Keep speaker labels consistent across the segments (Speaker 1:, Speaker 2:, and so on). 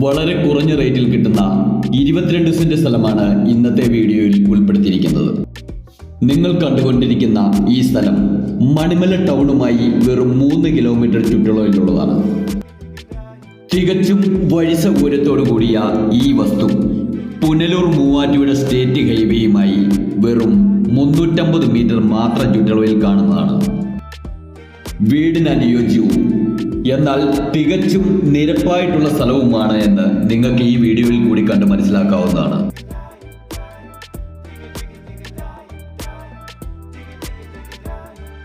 Speaker 1: വളരെ കുറഞ്ഞ റേറ്റിൽ കിട്ടുന്ന ഇരുപത്തിരണ്ട് സെന്റ് സ്ഥലമാണ് ഇന്നത്തെ വീഡിയോയിൽ ഉൾപ്പെടുത്തിയിരിക്കുന്നത്. നിങ്ങൾ കണ്ടുകൊണ്ടിരിക്കുന്ന ഈ സ്ഥലം മണിമല ടൗണുമായി വെറും മൂന്ന് കിലോമീറ്റർ ചുറ്റളവിലുള്ളതാണ്. തികച്ചും വഴി സൗകര്യത്തോടു കൂടിയ ഈ വസ്തു പുനലൂർ മൂവാറ്റുപുഴ സ്റ്റേറ്റ് ഹൈവേയുമായി വെറും മുന്നൂറ്റമ്പത് മീറ്റർ മാത്രം ചുറ്റളവിൽ കാണുന്നതാണ്. വീടിന് അനുയോജ്യവും എന്നാൽ തികച്ചും നിരപ്പായിട്ടുള്ള സ്ഥലവുമാണ് എന്ന് നിങ്ങൾക്ക് ഈ വീഡിയോയിൽ കൂടി കണ്ട് മനസ്സിലാക്കാവുന്നതാണ്.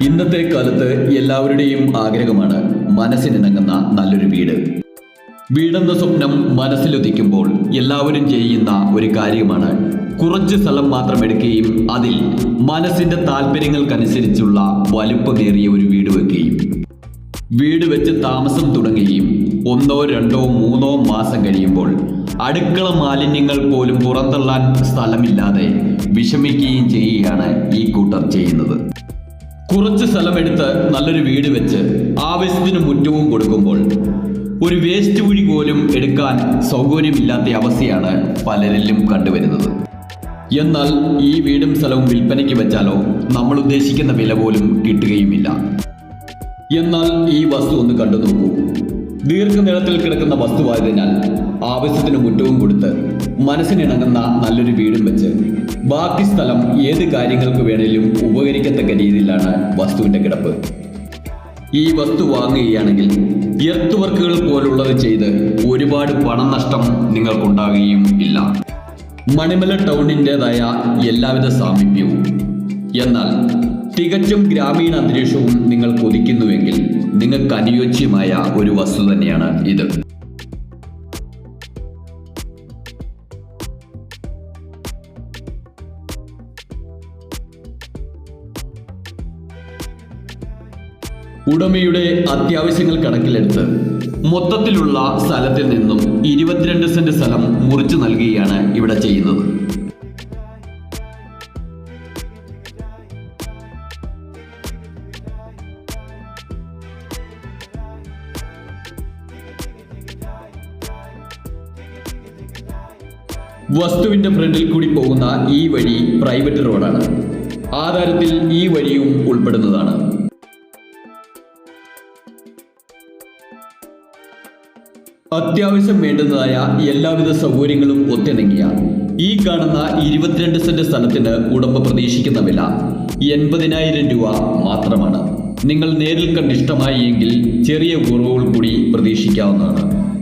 Speaker 1: ഇന്നത്തെ കാലത്ത് എല്ലാവരുടെയും ആഗ്രഹമാണ് മനസ്സിനിണങ്ങുന്ന നല്ലൊരു വീട്. വീടെന്ന സ്വപ്നം മനസ്സിലൊതിക്കുമ്പോൾ എല്ലാവരും ചെയ്യുന്ന ഒരു കാര്യമാണ് കുറച്ച് സ്ഥലം മാത്രം എടുക്കുകയും അതിൽ മനസ്സിന്റെ താല്പര്യങ്ങൾക്കനുസരിച്ചുള്ള വലുപ്പമേറിയ ഒരു വീട് വെക്കുകയും. വീട് വെച്ച് താമസം തുടങ്ങുകയും ഒന്നോ രണ്ടോ മൂന്നോ മാസം കഴിയുമ്പോൾ അടുക്കള മാലിന്യങ്ങൾ പോലും പുറന്തള്ളാൻ സ്ഥലമില്ലാതെ വിഷമിക്കുകയും ചെയ്യുകയാണ് ഈ കൂട്ടർ ചെയ്യുന്നത്. കുറച്ച് സ്ഥലമെടുത്ത് നല്ലൊരു വീട് വെച്ച് ആവശ്യത്തിന് മുറ്റവും കൊടുക്കുമ്പോൾ ഒരു വേസ്റ്റ് കുഴി പോലും എടുക്കാൻ സൗകര്യമില്ലാത്ത അവസ്ഥയാണ് പലരിലും കണ്ടുവരുന്നത്. എന്നാൽ ഈ വീടും സ്ഥലവും വിൽപ്പനയ്ക്ക് വെച്ചാലോ നമ്മൾ ഉദ്ദേശിക്കുന്ന വില പോലും കിട്ടുകയുമില്ല. എന്നാൽ ഈ വസ്തു ഒന്ന് കണ്ടു നോക്കൂ. ദീർഘനീളത്തിൽ കിടക്കുന്ന വസ്തുവായതിനാൽ ആവശ്യത്തിന് മുറ്റവും കൊടുത്ത് മനസ്സിനിണങ്ങുന്ന നല്ലൊരു വീടും വെച്ച് ബാക്കി സ്ഥലം ഏത് കാര്യങ്ങൾക്ക് വേണേലും ഉപകരിക്കത്തക്ക രീതിയിലാണ് വസ്തുവിന്റെ കിടപ്പ്. ഈ വസ്തു വാങ്ങുകയാണെങ്കിൽ എർത്ത് വർക്കുകൾ പോലുള്ളത് ചെയ്ത് ഒരുപാട് പണനഷ്ടം നിങ്ങൾക്കുണ്ടാകുകയും ഇല്ല. മണിമല ടൗണിന്റെതായ എല്ലാവിധ സാമീപ്യവും. എന്നാൽ തികച്ചും ഗ്രാമീണ അന്തരീക്ഷവും നിങ്ങൾ കൊതിക്കുന്നുവെങ്കിൽ നിങ്ങൾക്ക് അനുയോജ്യമായ ഒരു വസ്തു തന്നെയാണ് ഇത്. ഉടമയുടെ അത്യാവശ്യങ്ങൾ കണക്കിലെടുത്ത് മൊത്തത്തിലുള്ള സ്ഥലത്തിൽ നിന്നും ഇരുപത്തിരണ്ട് സെന്റ് സ്ഥലം മുറിച്ചു നൽകുകയാണ് ഇവിടെ ചെയ്യുന്നത്. വസ്തുവിന്റെ ഫ്രണ്ടിൽ കൂടി പോകുന്ന ഈ വഴി പ്രൈവറ്റ് റോഡാണ്. ആധാരത്തിൽ ഈ വഴിയും ഉൾപ്പെടുന്നതാണ്. അത്യാവശ്യം വേണ്ടുന്നതായ എല്ലാവിധ സൗകര്യങ്ങളും ഒത്തിണങ്ങിയ ഈ കാണുന്ന ഇരുപത്തിരണ്ട് സെന്റ് സ്ഥലത്തിന് ഉടമ പ്രതീക്ഷിക്കുന്ന വില എൺപതിനായിരം രൂപ മാത്രമാണ്. നിങ്ങൾ നേരിൽ കണ്ടിഷ്ടമായി എങ്കിൽ ചെറിയ കുറവുകൾ കൂടി പ്രതീക്ഷിക്കാവുന്നതാണ്.